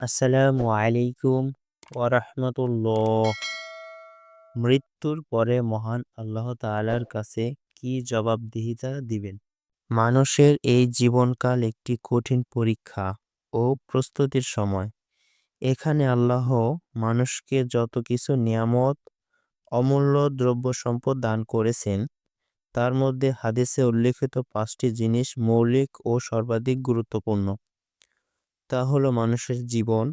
আসসালামু আলাইকুম ওরহমতুল্লাহ মৃত্যুর পরে মহান আল্লাহ তাআলার কাছে কি জবাবদিহিতা দিবেন? মানুষের এই জীবনকাল একটি কঠিন পরীক্ষা ও প্রস্তুতির সময়। এখানে আল্লাহ মানুষকে যত কিছু নিয়ামত, অমূল্য দ্রব্য সম্পদ দান করেছেন, তার মধ্যে হাদিসে উল্লেখিত পাঁচটি জিনিস মৌলিক ও সর্বাধিক গুরুত্বপূর্ণ। তা হলো মানুষের জীবন,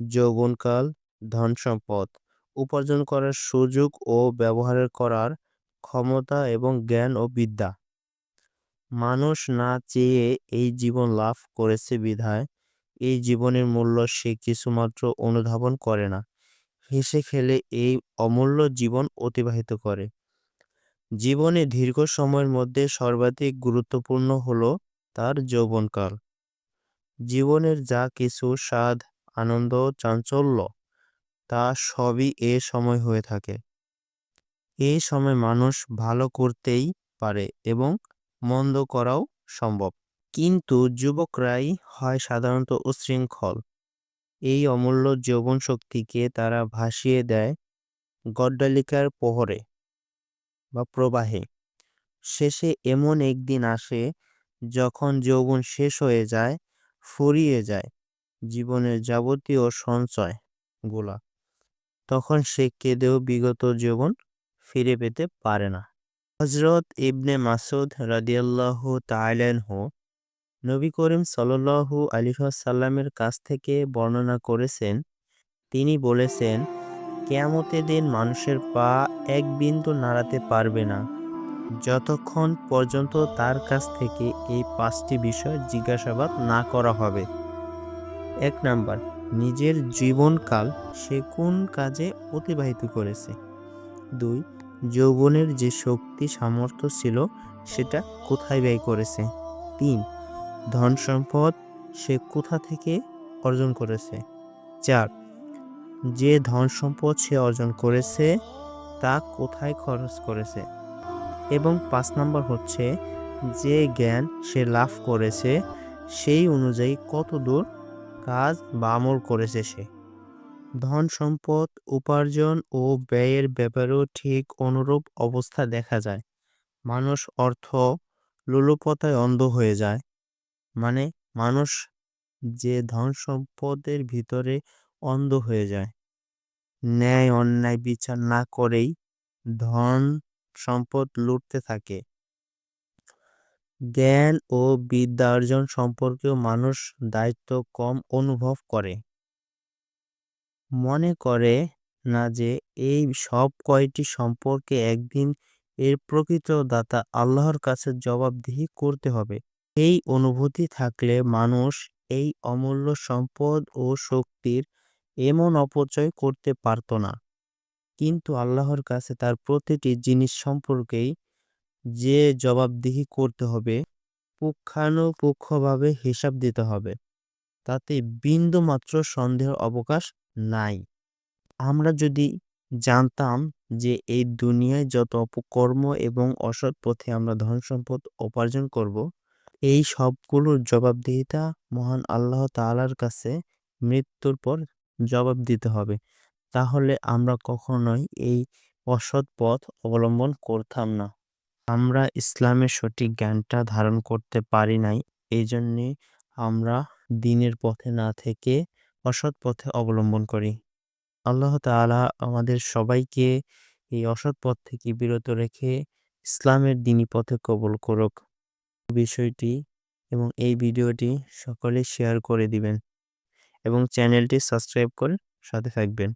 যৌবনকাল ধন সম্পদ উপার্জন করার সুযোগ ও ব্যবহার করার ক্ষমতা এবং জ্ঞান ও বিদ্যা। মানুষ না চেয়ে এই জীবন লাভ করেছে বিধায়, এই জীবনের মূল্য সে কিছুমাত্র অনুধাবন করে না। হেসে খেলে এই অমূল্য জীবন অতিবাহিত করে। জীবনে দীর্ঘ সময়ের মধ্যে সর্বাধিক গুরুত্বপূর্ণ হলো তার যৌবনকাল। জীবনের যা কিছু স্বাদ, আনন্দ, চাঞ্চল্য, তা সবই এ সময় হয়ে থাকে। এই সময় মানুষ ভালো করতেই পারে এবং মন্দ করাও সম্ভব। কিন্তু যুবকরাই হয় সাধারণত উচ্ছৃঙ্খল এই অমূল্য যৌবন শক্তিকে তারা ভাসিয়ে দেয় গড্ডালিকার প্রহরে বা প্রবাহে। শেষে এমন একদিন আসে যখন যৌবন শেষ হয়ে যায় ফুরিয়ে যায় জীবনের যাবতীয় সঞ্চয় গোলা। তখন সে কেঁদেও বিগত জীবন ফিরে পেতে পারে না। হজরত ইবনে মাসুদ রাদিয়াল্লাহ হো নবী করিম সাল্লু আলিহাসাল্লামের কাছ থেকে বর্ণনা করেছেন। তিনি বলেছেন, কেয়ামতের দিন মানুষের পা এক বিন্দু নাড়াতে পারবে না। যতক্ষণ পর্যন্ত তার কাছ থেকে এই পাঁচটি বিষয় জিজ্ঞাসাবাদ না করা হবে। এক নাম্বার, নিজের জীবনকাল সে কোন কাজে অতিবাহিত করেছে? দুই, যৌবনের যে শক্তি সামর্থ্য ছিল সেটা কোথায় ব্যয় করেছে? তিন, ধন সম্পদ সে কোথা থেকে অর্জন করেছে? চার, যে ধন সম্পদ সে অর্জন করেছে তা কোথায় খরচ করেছে? এবং পাঁচ নম্বর হচ্ছে, যে জ্ঞান সে লাভ করেছে, সেই অনুযায়ী কত দূর কাজ বা আমল করেছে সে। ধন সম্পদ, উপার্জন ও ব্যয়ের ব্যাপারেও ঠিক অনুরূপ অবস্থা দেখা যায়। মানুষ অর্থ লোলুপতায় অন্ধ হয়ে যায়। মানে মানুষ যে ধন সম্পদের ভিতরে অন্ধ হয়ে যায়। ন্যায়, অন্যায় বিচার না করেই ধন সম্পদ লুটতে থাকে। জ্ঞান ও বিদ্যা অর্জন সম্পর্কেও মানুষ দায়িত্ব কম অনুভব করে। মনে করে না যে এই সব কয়টি সম্পর্কে একদিন এর প্রকৃত দাতা আল্লাহর কাছে জবাবদিহি করতে হবে। এই অনুভূতি থাকলে মানুষ এই অমূল্য সম্পদ ও শক্তির এমন অপচয় করতে পারত না। কিন্তু আল্লাহর কাছে তার প্রতিটি জিনিস সম্পর্কেই যে জবাবদিহি করতে হবে, পুঙ্খানুপুঙ্খভাবে হিসাব দিতে হবে, তাতে বিন্দুমাত্র সন্দেহের অবকাশ নাই। আমরা যদি জানতাম যে এই দুনিয়ায় যত অপকর্ম এবং অসৎ পথে আমরা ধন সম্পদ উপার্জন করব, এই সবগুলোর জবাবদিহিতা মহান আল্লাহ তাআলার কাছে মৃত্যুর পর জবাব দিতে হবে। তাহলে আমরা কখনোই এই অসৎ পথ অবলম্বন করতাম না। আমরা ইসলামের সঠিক জ্ঞানটা ধারণ করতে পারি নাই, এই জন্যে আমরা দিনের পথে না থেকে অসৎ পথে অবলম্বন করি। আল্লাহ তাআলা আমাদের সবাইকে এই অসৎ পথ থেকে বিরত রেখে ইসলামের দিনী পথে কবল করুক। বিষয়টি এবং এই ভিডিওটি সকলে শেয়ার করে দিবেন এবং চ্যানেলটি সাবস্ক্রাইব করে সাথে থাকবেন।